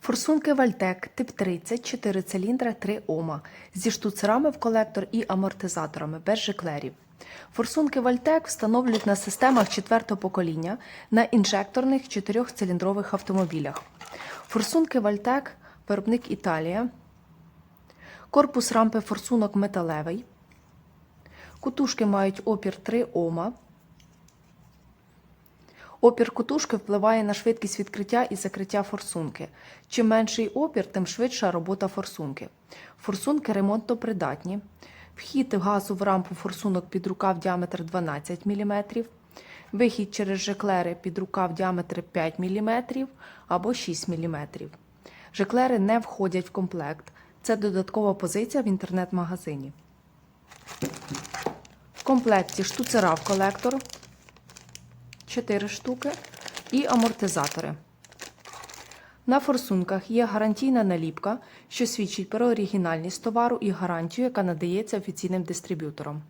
Форсунки Вальтек тип 30, 4 циліндра, 3 Ома зі штуцерами в колектор і амортизаторами без жиклерів. Форсунки Вальтек встановлюють на системах четвертого покоління на інжекторних 4-циліндрових автомобілях. Форсунки Вальтек виробник Італія. Корпус рампи форсунок металевий. Кутушки мають опір 3 Ома. Опір кутушки впливає на швидкість відкриття і закриття форсунки. Чим менший опір, тим швидша робота форсунки. Форсунки ремонтопридатні. Вхід газу в рампу форсунок під рукав діаметр 12 мм. Вихід через жеклери під рукав діаметр 5 мм або 6 мм. Жеклери не входять в комплект. Це додаткова позиція в інтернет-магазині. В комплекті штуцера в колектор 4 штуки і амортизатори. На форсунках є гарантійна наліпка, що свідчить про оригінальність товару і гарантію, яка надається офіційним дистриб'ютором.